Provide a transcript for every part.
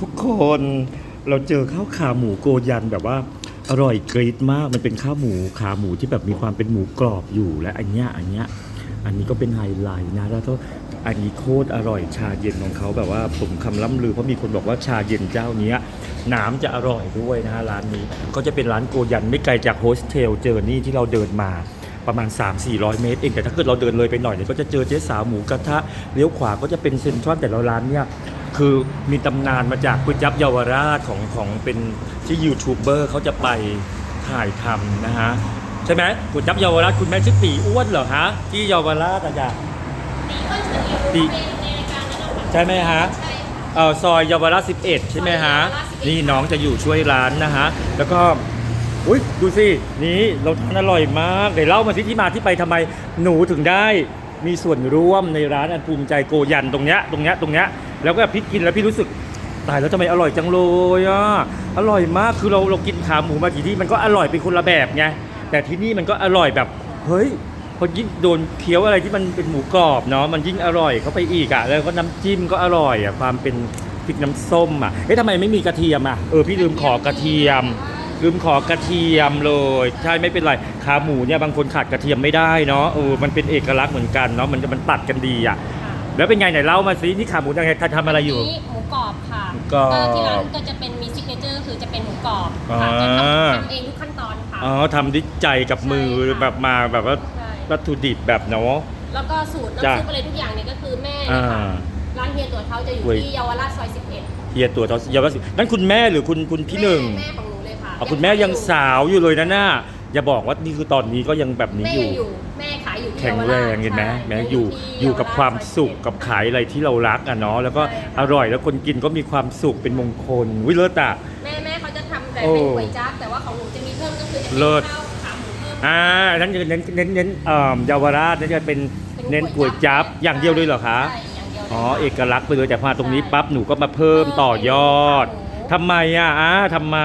ทุกคนเราเจอข้าวขาหมูโกยันแบบว่าอร่อยกรี๊ดมากมันเป็นข้าวหมูขาหมูที่แบบมีความเป็นหมูกรอบอยู่และอันเนี้ยอันเนี้ยอันนี้ก็เป็นไฮไลท์นะแล้วก็อันนี้โคตรอร่อยชาเย็นของเขาแบบว่าผมคำล่ำลือเพราะมีคนบอกว่าชาเย็นเจ้าเนี้ยน้ำจะอร่อยด้วยนะฮะร้านนี้ก็จะเป็นร้านโกยันไม่ไกลจากโฮสเทลเจอร์นี่ที่เราเดินมาประมาณ 3-400 เมตรเองแต่ถ้าเกิดเราเดินเลยไปหน่อยเนี่ยก็จะเจอเจ๊สาวหมูกระทะเลี้ยวขวาก็จะเป็นเซ็นทรัลแต่ละร้านเนี่ย คือมีตำนานมาจากก๋วยจั๊บเยาวราชของของเป็นที่ยูทูบเบอร์เขาจะไปถ่ายทำนะฮะใช่ไหมก๋วยจั๊บเยาวราชคุณแม่ชื่อตีอ้วนเหรอฮะที่เยาวราชอะจ้ะตีอ้วนเฉลียวตีเป็นในรายการนั้นนะคะใช่ไหมฮะใช่เออซอยเยาวราช11 ใช่ไหมฮะซอยเยาวราช11นี่น้องจะอยู่ช่วยร้านนะฮะแล้วก็อุ้ยดูสินี่เราทานอร่อยมากเดี๋ยวเล่ามาสิที่มาที่ไปทำไมหนูถึงได้มีส่วนร่วมในร้านอันภูมิใจโกยันตรงเนี้ยตรงเนี้ยตรงเนี้ย แล้วก็พี่กินแล้วพี่รู้สึกตายแล้วทำไมอร่อยจังเลยอะอร่อยมากคือเราเรากินขาหมูมากี่ที่มันก็อร่อยเป็นคนละแบบไงแต่ที่นี่มันก็อร่อยแบบเฮ้ยพอยิ่งโดนเคี้ยวอะไรที่มันเป็นหมูกรอบเนาะมันยิ่งอร่อยเข้าไปอีกอะแล้วก็น้ำจิ้มก็อร่อยอะความเป็นพริกน้ำส้มอะเอ๊ะทำไมไม่มีกระเทียมอะเออพี่ลืมขอกระเทียม ลืมขอกระเทียมเลย ใช่ไม่เป็นไรขาหมูเนี่ยบางคนขาดกระเทียมไม่ได้เนาะเออมันเป็นเอกลักษณ์เหมือนกันเนาะมันมันตัดกันดีอะ แล้วเป็นไงไหนเล่ามาสินี่ขาหมูยังไงทำอะไรอยู่ นี่หมูกรอบค่ะหมูกรอบที่ร้านก็จะเป็นมีซิกเนเจอร์คือจะเป็นหมูกรอบค่ะอ่าจะทำทำเองทุกขั้นตอนค่ะอ๋อทำด้วยใจกับมือใช่ค่ะแบบมาแบบว่าใช่วัตถุดิบแบบเนาะ แล้วก็สูตรจ้ะ น้ำซุปอะไรทุกอย่างเนี่ยก็คือแม่อ่านะคะร้านเฮียตัวเท้าจะอยู่เว้ยที่เยาวราชซอย11เฮียตัวเขาเยาวราชนั่นคุณแม่หรือคุณคุณพี่หนึ่งแม่ของหนูเลยค่ะอ๋อคุณแม่ยังสาวอยู่เลยนะน่าอย่าบอกว่านี่คือตอนนี้ก็ยังแบบนี้แม่อยู่ ยังอยู่ แม่ขายอยู่ที่แข็งแรงเห็นไหมยาวราชแม้ใช่อยู่ที่อยู่กับความสุขเยกับขายอะไรที่เรารักอะเนาะแล้วก็ใช่ค่ะอร่อยแล้วคนกินก็มีความสุขเป็นมงคลวิเลิศอะแม่แม่เขาจะทำแต่โอ้เป็นก๋วยจั๊บแต่ว่าของหนูจะมีเพิ่มก็คือจะเป็นเลิศข้าวขาหมูเพิ่มอ่าอันนั้นจะเน้นเน้นเน้นเอ่อเยาวราชนั่นจะเป็นเป็นเน้นก๋วยจั๊บอย่างเดียวเลยเหรอคะใช่อย่างเดียวลยอ๋อค่ะเอกลักษณ์ไปเลยแต่พอตรงนี้ปั๊บหนูก็มาเพิ่มต่อยอดขาหมูทำไมอะอ่าทำไม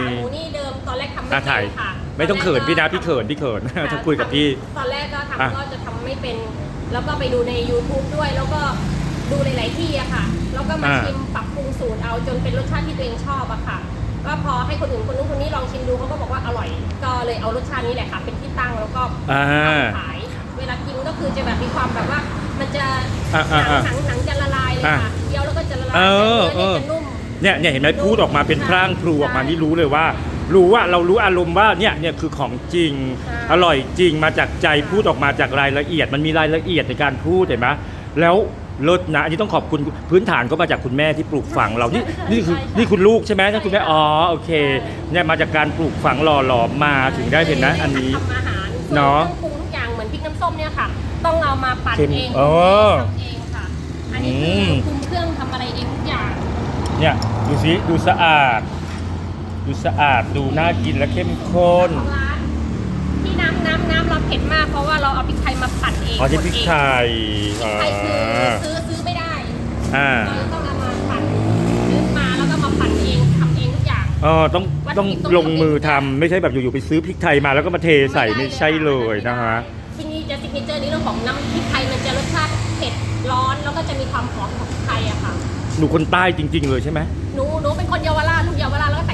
ขาหมูนี่เดิมตอนแรกทำไม่อะเป็ถ่ายนค่ะ ไม่ต้องเขินพี่นะพี่เขินพี่เขินถ้าคุยกับพี่ ตอนแรกก็อะ ทำก็จะทำไม่เป็น แล้วก็ไปดูใน YouTube ด้วย แล้วก็ดูหลาย ๆ ที่อะค่ะ แล้วก็มาอ่าชิมปรับปรุงสูตรเอาจนเป็นรสชาติที่ตัวเองชอบอะค่ะ ก็พอให้คนอื่นคนนู้นคนนี้ลองชิมดูเขาก็บอกว่าอร่อย ก็เลยเอารสชาตินี้แหละค่ะ เป็นที่ตั้งแล้วก็อ่าเอามาขาย เวลากินก็คือจะแบบมีความแบบว่า มันจะอ่าหนัอ่างอ่าหนังหนังจะละลายเลยอะค่ะเคี้ยวแล้วก็จะละลายเออแต่เนื้อเนี่ยเออจะนุ่ม เนี่ยเนี่ยเห็นไหมพูดออกมาเป็นพร่างพลูออกมาใช่นี่รู้เลยว่า รู้ว่าเรารู้อารมณ์ว่าเนี่ยเนี่ยคือของจริงใช่อร่อยจริงมาจากใจพูดออกมาจากรายละเอียด มันมีรายละเอียดในการพูดเห็นไหมแล้วเลิศนะอันนี้ต้องขอบคุณพื้นฐานก็มาจากคุณแม่ที่ปลูกฝังเรานี่นี่คือนี่คุณลูกใช่ไหมนั่นคุณแม่อ๋อโอเคเนี่ยมาจากการปลูกฝังหล่อหลอมมาถึงได้เห็นนะอันนี้ ทำอาหารส่วนเนาะเครื่องปรุงทุกอย่างเหมือนพริกน้ำส้มเนี่ยค่ะ ต้องเอามาปั่นเค็มเองเออทำเองค่ะ อันนี้คืออม คุมเครื่องทำอะไรเองทุกอย่าง เนี่ยดูสิดูสะอาด ดูสะอาดดูน่ากินและเข้มข้นของร้านที่น้ำน้ำน้ำเราเผ็ดมากเพราะว่าเราเอาพริกไทยมาปั่นเองอ๋อที่พริกไทยพริกไทยคือซื้อซื้อไม่ได้อ่า เราต้องเอามาปั่นซื้อมาแล้วก็มาปั่นเองทำเองทุกอย่างอ๋อต้องวัตถุต้องดิบต้องลงมือทำไม่ใช่แบบอยู่ๆไปซื้อพริกไทยมาแล้วก็มาเทใส่ไม่ใช่เลยนะฮะ ที่นี่จะซิกเนเจอร์ในเรื่องของน้ำพริกไทยมันจะรสชาติเผ็ดร้อนแล้วก็จะมีความหอมของพริกไทยอะค่ะหนูคนใต้จริง ๆ เลยใช่ไหม หนูหนูเป็นคนเยาวราชลูกเยาวราชแล้วก็แต่ง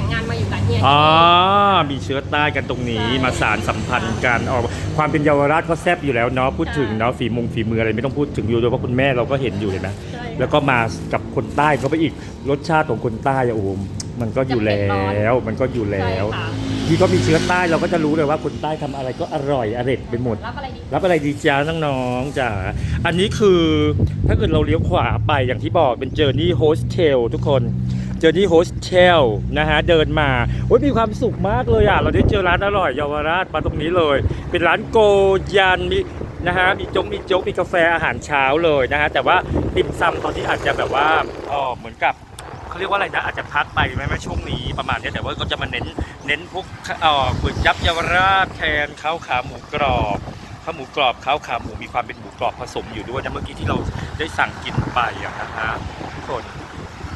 งานมาอยู่กับเฮียอ๋อมีเชื้อใต้กันตรงนี้ใช่มาสารสัมพันธ์กันอ๋อความเป็นเยาวราชก็แซ่บอยู่แล้วเนาะพูดถึงใช่เนาะฝีมงฝีมืออะไรไม่ต้องพูดถึงอยู่โดยเฉพาะคุณแม่เราก็เห็นอยู่เลยนะใช่ แล้วก็มากับคนใต้เขาไปอีกรสชาติของคนใต้อะโอ้โหมันก็อยู่แล้วมันก็อยู่แล้ว ใช่ค่ะที่ก็มีเชื้อใต้เราก็จะรู้เลยว่าคนใต้ทำอะไรก็อร่อยอร่อยไปหมด รับอะไรดี รับอะไรดีจ้าน้องๆจ้าอันนี้คือถ้าเกิดเราเลี้ยวขวาไปอย่างที่บอกเป็นเจอร์นี่โฮสเทลทุกคน เจอร์นี่โฮสเทลนะฮะเดินมาโอ้ยมีความสุขมากเลยอะเราได้เจอร้านอร่อยเยาวราชมาตรงนี้เลย เป็นร้านโกยันมีนะฮะมีจงมีโจ๊กมีกาแฟอาหารเช้าเลยนะฮะแต่ว่าติ่มซำตอนนี้อาจจะแบบว่าอ๋อเหมือนกับเขาเรียกว่าอะไรนะอาจจะพักไปไหมไหมช่วงนี้ประมาณนี้แต่ว่าก็จะมาเน้นเน้นพวกเอ่อก๋วยจั๊บเยาวราชแทนข้าวขาหมูกรอบข้าวหมูกรอบข้าวขาหมูมีความเป็นหมูกรอบผสมอยู่ด้วยนะเมื่อกี้ที่เราได้สั่งกินไปอะนะฮะทุกคน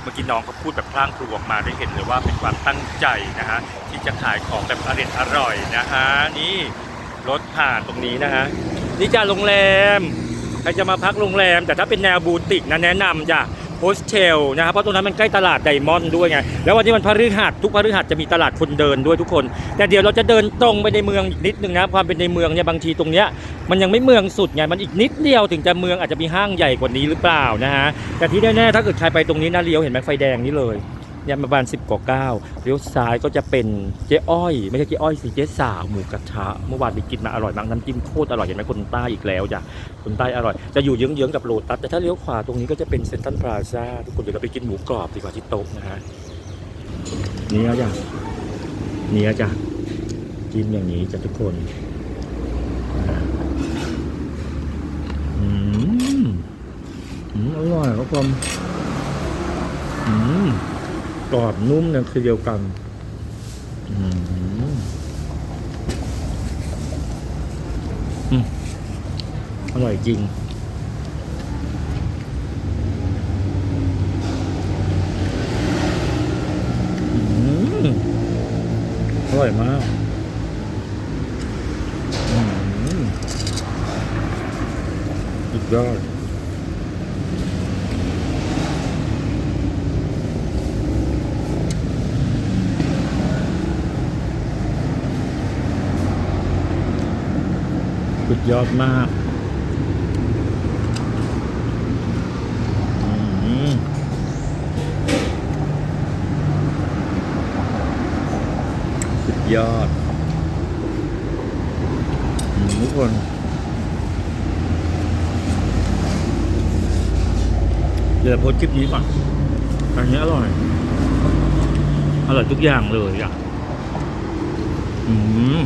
เมื่อกี้น้องเขาพูดแบบพลางพลูออกมาได้เห็นเลยว่าเป็นความตั้งใจนะฮะที่จะขายของแบบอร่อยอร่อยนะฮะนี่รถผ่านตรงนี้นะฮะนี่จ้าโรงแรมใครจะมาพักโรงแรม แต่ถ้าเป็นแนวบูติกนะแนะนำจ้ะ สเทลนะครับเพราะตรงนั้นมันใกล้ตลาดไดมอนด์ด้วยไงแล้ววันนี้มันพฤหัสทุกพฤหัสจะมีตลาดคนเดินด้วยทุกคน แต่เดี๋ยวเราจะเดินตรงไปในเมืองอีกนิดนึงนะความเป็นในเมืองเนี่ยบางทีตรงเนี้ยมันยังไม่เมืองสุดไงมันอีกนิดเดียวถึงจะเมืองอาจจะมีห้างใหญ่กว่านี้หรือเปล่านะฮะแต่ที่แน่ๆถ้าเกิดใครไปตรงนี้นะเลี้ยวเห็นไหมไฟแดงนี่เลย เนี่ยประมาณ 10กว่าเก้าเลี้ยวซ้ายก็จะเป็นเจ๊อ้อย ไม่ใช่เจ๊อ้อยสิเจ๊สาวหมูกระทะเมื่อวานไปกินมาอร่อยมากน้ำจิ้มโคตรอร่อยเห็นไหมคนใต้อีกแล้วจ้ะคนใต้อร่อย จะอยู่เยื้องๆกับโลตัสแต่ถ้าเลี้ยวขวาตรงนี้ก็จะเป็นเซ็นทรัลพลาซ่าทุกคนเดี๋ยวเราไปกินหมูกรอบดีกว่าที่โต๊ะนะฮะนี่นะจ้ะนี่นะจ้ะกินอย่างนี้จ้ะทุกคนอ่าอืมอืมอร่อยครับผมอืม กรอบนุ่มเนี่ยคือเดียวกันอืมอร่อยจริงอืมอร่อยมากอืมสุดยอด ยอดมากอืมสุดยอดอืมทุกคนเดี๋ยวโพสคลิปนี้ก่อนอันนี้อร่อย อร่อยทุกอย่างเลยอะ อืม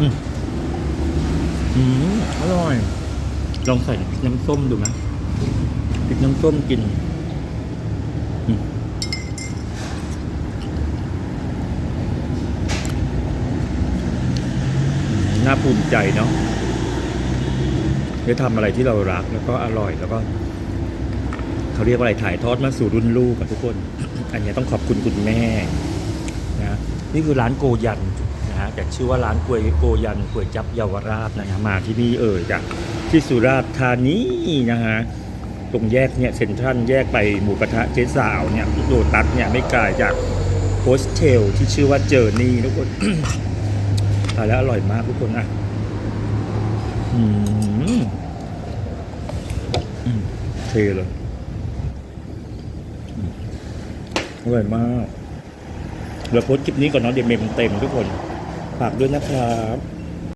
อืม อืมอร่อย ลองใส่น้ำส้มดูไหมพริกน้ำส้มกินน่าภูมิใจเนาะได้ทำอะไรที่เรารักแล้วก็อร่อยแล้วก็เขาเรียกว่าอะไรถ่ายทอดมาสู่รุ่นลูกกับทุกคน อันนี้ต้องขอบคุณคุณแม่นะนี่คือร้านโกยัน นะฮะแต่ชื่อว่าร้านกวยโกยันกวยจับเยาวราชนะฮะมาที่นี่เอ่ยจากที่สุราษฎร์ธานีนะฮะตรงแยกเนี่ยเซ็นทรัลแยกไปหมูกระทะเจ๊สาวเนี่ยโลตัสเนี่ยไม่ไกลจากโฮสเทลที่ชื่อว่าเจอร์นี่ทุกคนทานแล้วอร่อยมากทุกคนอะอืมอืมเทเลยอืมอร่อยมากเดี๋ยวโพสต์คลิปนี้ก่อนเนาะเดี๋ยวเมมเต็มทุกคน ฝากด้วยนะครับ